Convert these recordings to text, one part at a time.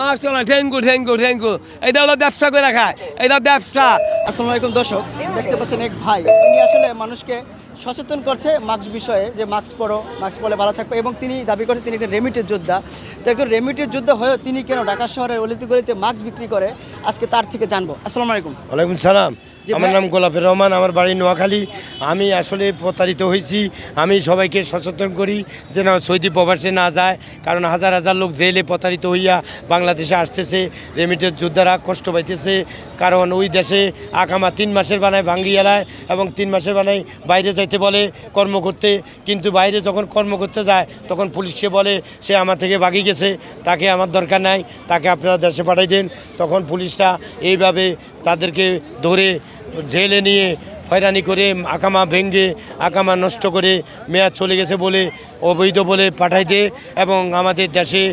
মার্শাল্লাহ you thank you এটা হলো ব্যবসা করে খায় এটা ব্যবসা। আসসালামু আলাইকুম দর্শক দেখতে পাচ্ছেন এক ভাই। তিনি আসলে মানুষকে সচেতন করছে মাস্ক বিষয়ে যে মাস্ক পরো মাস্ক পরলে ভালো থাকবে এবং তিনি দাবি করছে তিনি একজন রেমিটের যোদ্ধা। তো একজন রেমিটের যোদ্ধা হয়েও তিনি কেন ঢাকা শহরের অলিতে গলিতে মাস্ক বিক্রি করে আজকে তার থেকে জানব। আসসালামু আলাইকুম। ওয়ালাইকুম সালাম। আমার নাম গোলাপের রহমান আমার বাড়ি নোয়াখালী। আমি আসলে প্রতারিত হয়েছি। আমি সবাইকে সচেতন করি যেন সৌদি প্রবাসে না যায় কারণ হাজার হাজার লোক জেলে প্রতারিত হইয়া বাংলাদেশে আসতেছে। রেমিটের যোদ্ধারা কষ্ট পাইতেছে কারণ ওই দেশে আকামা তিন মাসের বানায় ভাঙ্গি এলায় এবং তিন মাসের বানায় বাইরে যাইতে বলে কর্ম করতে। কিন্তু বাইরে যখন কর্ম করতে যায়, তখন পুলিশকে বলে, সে আমার থেকে ভাগি গেছে, তাকে আমার দরকার নাই, তাকে আপনারা দেশে পাঠাই দেন। তখন পুলিশরা এইভাবে তাদেরকে ধরে জেলে নিয়ে হয়রানি করে আকামা ভেঙ্গে আকামা নষ্ট করে মেয়াদ চলে গেছে বলে, অবৈধ বলে পাঠাই দেয় এবং আমাদের দেশে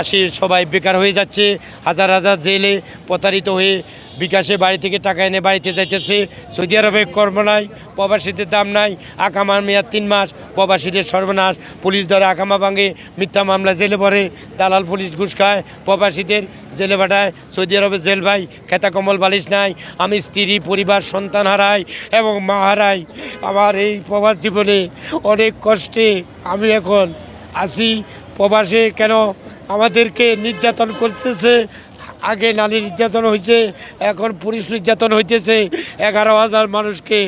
আসে সবাই বেকার হয়ে যাচ্ছে। হাজার হাজার জেলে প্রতারিত হয়ে বিকাশে বাড়ি থেকে টাকা এনে বাড়িতে যাইতেছে। সৌদি আরবে কর্ম নাই, প্রবাসীদের দাম নাই আকামার মেয়াদ তিন মাস প্রবাসীদের সর্বনাশ। পুলিশ ধরে আকামা ভাঙে, মিথ্যা মামলা জেলে পড়ে দালাল পুলিশ ঘুষ খায়, প্রবাসীদের জেলে পাঠায়। সৌদি আরবে জেল ভাই, খেতা কমল বালিশ নাই। আমি স্ত্রী, পরিবার, সন্তান হারাই এবং মা হারাই। আমার এই প্রবাস জীবনে অনেক কষ্টে আমি এখন আসি প্রবাসে কেন আমাদেরকে নির্যাতন করতেছে? আগে নারী নির্যাতন হয়েছে, এখন পুলিশ নির্যাতন হইতেছে। এগারো হাজার মানুষকে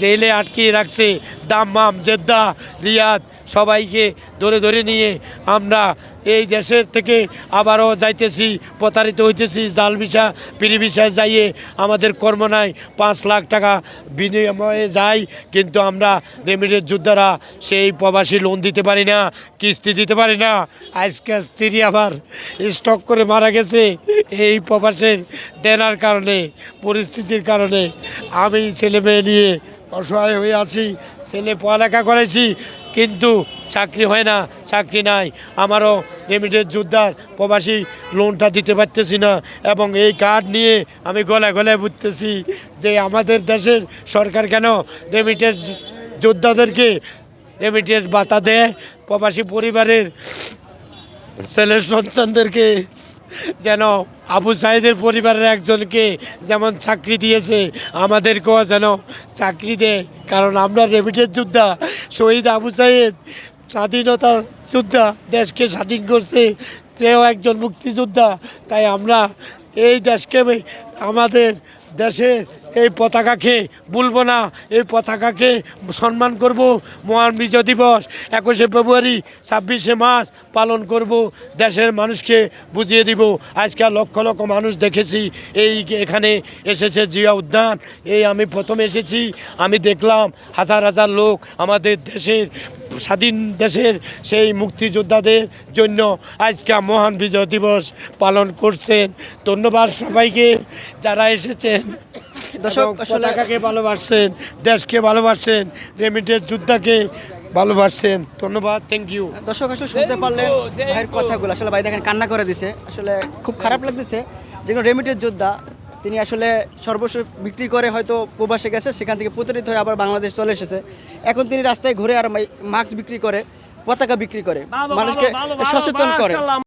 জেলে আটকিয়ে রাখছে, দাম্মাম, জেদ্দা, রিয়াদ। সবাইকে ধরে ধরে নিয়ে আমরা এই দেশের থেকে আবারও যাইতেছি, প্রতারিত হইতেছি, জাল ভিসা, পিড়ি ভিসায় যাইয়ে আমাদের কর্ম নাই পাঁচ লাখ টাকা বিনিময়ে যাই, কিন্তু আমরা রেমিডের যোদ্ধারা সেই প্রবাসী লোন দিতে পারি না, কিস্তি দিতে পারি না। আজকে স্ত্রী আবার স্টক করে মারা গেছে। এই প্রবাসের দেনার কারণে, পরিস্থিতির কারণে আমি ছেলে মেয়ে নিয়ে অসহায় হয়ে আছি, ছেলে পড়ালেখা করেছি কিন্তু চাকরি হয় না, চাকরি নাই। আমারও রেমিডের যোদ্ধার প্রবাসী লোনটা দিতে পারতেছি না এবং এই কার্ড নিয়ে আমি গলায় গলায় বুঝতেছি যে আমাদের দেশের সরকার কেন রেমিটেন্স যোদ্ধাদেরকে রেমিটেন্স বাতা দেয়, প্রবাসী পরিবারের ছেলে সন্তানদেরকে যেন আবু সাইদের পরিবারের একজনকে যেমন চাকরি দিয়েছে, আমাদেরকেও যেন চাকরি দেয়। কারণ আমরা রেমিটের যোদ্ধা শহীদ আবু সাইদ স্বাধীনতা যোদ্ধা দেশকে স্বাধীন করছে। সেও একজন মুক্তিযোদ্ধা। তাই আমরা এই দেশকে আমাদের দেশের এই পতাকাকে ভুলবো না, এই পতাকাকে সম্মান করব, মহান বিজয় দিবস, একুশে ফেব্রুয়ারি, ছাব্বিশে মার্চ পালন করব, দেশের মানুষকে বুঝিয়ে দিব। আজকে লক্ষ লক্ষ মানুষ দেখেছি, এই এখানে এসেছে জিয়া উদ্যান, এই আমি প্রথম এসেছি, আমি দেখলাম হাজার হাজার লোক আমাদের দেশের স্বাধীন দেশের সেই মুক্তিযোদ্ধাদের জন্য আজকে মহান বিজয় দিবস পালন করছেন। ধন্যবাদ সবাইকে যারা এসেছেন দর্শক, পতাকাকে ভালোবাসছেন দেশকে ভালোবাসছেন রেমিটের যোদ্ধাকে ভালোবাসছেন। ধন্যবাদ থ্যাংক ইউ দর্শক আসলে শুনতে পারলেন ভাইয়ের কথাগুলো। আসলে ভাই দেখেন কান্না করে দিছে। আসলে খুব খারাপ লাগতেছে। যেগুলো রেমিটের যোদ্ধা তিনি আসলে সর্বস্ব বিক্রি করে হয়তো প্রবাসে গেছে সেখান থেকে প্রতারিত হয়ে আবার বাংলাদেশ চলে এসেছে। এখন তিনি রাস্তায় ঘুরে আর মাস্ক বিক্রি করে পতাকা বিক্রি করে মানুষকে সচেতন করে।